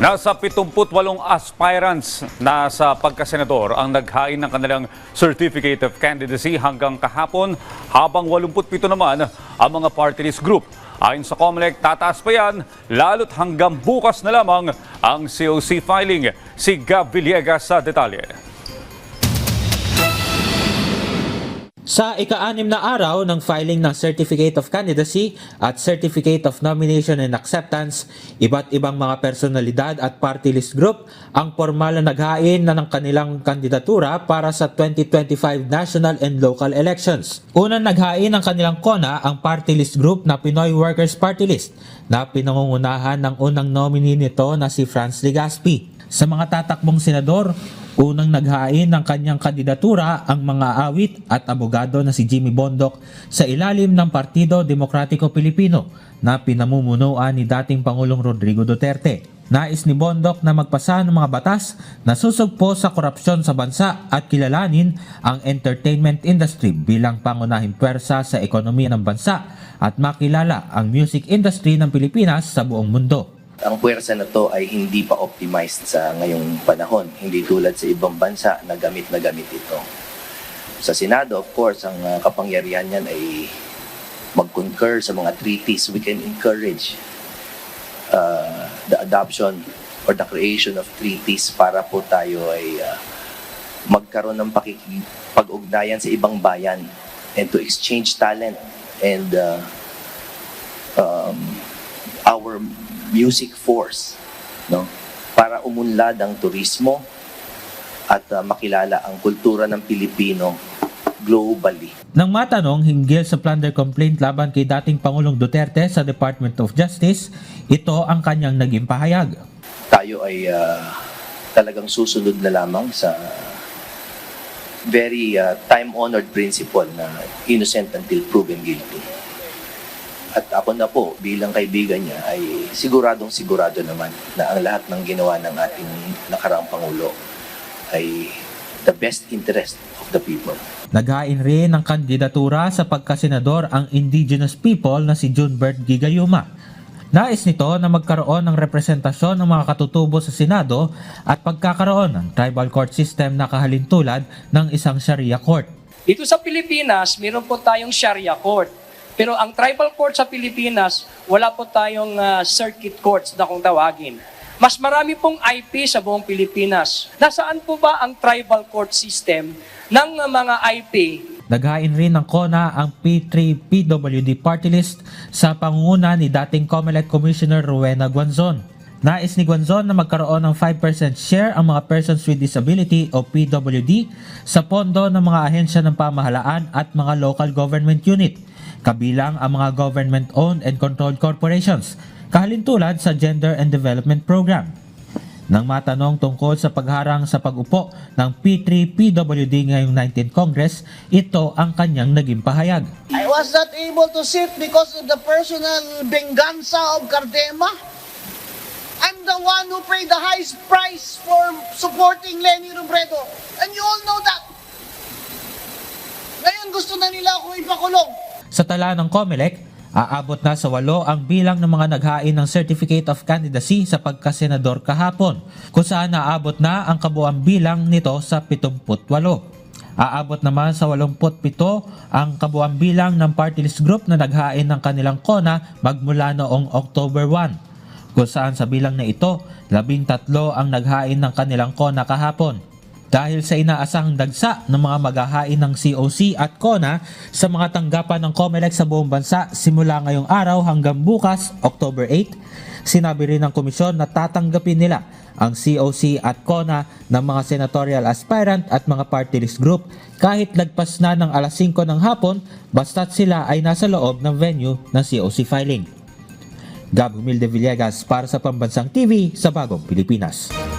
Nasa 78 aspirants na sa pagkasenador ang naghain ng kanilang Certificate of Candidacy hanggang kahapon habang 87 naman ang mga party list group. Ayon sa COMELEC, tataas pa yan lalo't hanggang bukas na lamang ang COC filing. Si Gab Villegas sa detalye. Sa ika-anim na araw ng filing ng Certificate of Candidacy at Certificate of Nomination and Acceptance, iba't ibang mga personalidad at party list group ang formal na naghain na ng kanilang kandidatura para sa 2025 national and local elections. Unang naghain ng kanilang kona ang party list group na Pinoy Workers Party List na pinangungunahan ng unang nominee nito na si Franz Legaspi. Sa mga tatakbong senador, unang naghain ng kanyang kandidatura ang mga awit at abogado na si Jimmy Bondoc sa ilalim ng Partido Demokratiko Pilipino na pinamumunuan ni dating Pangulong Rodrigo Duterte. Nais ni Bondoc na magpasa ng mga batas na susugpo sa korupsyon sa bansa at kilalanin ang entertainment industry bilang pangunahing pwersa sa ekonomiya ng bansa at makilala ang music industry ng Pilipinas sa buong mundo. Ang puwersa na to ay hindi pa optimized sa ngayong panahon. Hindi tulad sa ibang bansa na gamit na gamit ito. Sa Senado, of course, ang uh, kapangyarihan niyan ay mag-concur sa mga treaties. We can encourage uh, the adoption or the creation of treaties para po tayo ay uh, magkaroon ng pakiki- pag-ugnayan sa ibang bayan and to exchange talent and uh, um, our music force no para umunlad ang turismo at uh, makilala ang kultura ng Pilipino globally. Nang matanong hinggil sa plunder complaint laban kay dating Pangulong Duterte sa Department of Justice, ito ang kanyang naging pahayag. Tayo ay uh, talagang susunod na lamang sa very uh, time-honored principle na innocent until proven guilty. At ako na po, bilang kaibigan niya, ay siguradong sigurado naman na ang lahat ng ginawa ng ating nakaraang Pangulo ay the best interest of the people. Naghain rin ng kandidatura sa pagkasenador ang indigenous people na si Junbert Gigayuma. Nais nito na magkaroon ng representasyon ng mga katutubo sa Senado at pagkakaroon ng tribal court system na kahalintulad ng isang Sharia court. Dito sa Pilipinas, meron po tayong Sharia court. Pero ang tribal court sa Pilipinas, wala po tayong ah, circuit courts na kung tawagin. Mas marami pong IP sa buong Pilipinas. Nasaan po ba ang tribal court system ng mga IP Naghain rin ng kona ang P3PWD party list sa pangunguna ni dating COMELEC Commissioner Rowena Guanzon. Nais ni Guanzon na magkaroon ng 5% share ang mga persons with disability o PWD sa pondo ng mga ahensya ng pamahalaan at mga local government unit, kabilang ang mga government-owned and controlled corporations, kahalintulad sa Gender and Development Program. Nang matanong tungkol sa pagharang sa pag-upo ng P3PWD ngayong 19th Congress, ito ang kanyang naging pahayag. I was not able to sit because of the personal venganza of Cardema. I'm the one who paid the highest price for supporting Lenny Robredo. And you all know that. Ngayon gusto na nila ako ipakulong. Sa tala ng COMELEC, aabot na sa walo ang bilang ng mga naghain ng Certificate of Candidacy sa pagkasenador kahapon, kung saan naabot na ang kabuang bilang nito sa 78. Aabot naman sa 87 ang kabuang bilang ng party list group na naghain ng kanilang kona magmula noong October 1, kung saan sa bilang na ito, labing tatlo ang naghain ng kanilang kona kahapon dahil sa inaasahang dagsa ng mga maghahain ng COC at CONA sa mga tanggapan ng COMELEC sa buong bansa simula ngayong araw hanggang bukas, October 8, sinabi rin ng komisyon na tatanggapin nila ang COC at CONA ng mga senatorial aspirant at mga party list group kahit lagpas na ng alas 5 ng hapon basta't sila ay nasa loob ng venue ng COC filing. Gab Humilde Villegas para sa Pambansang TV sa Bagong Pilipinas.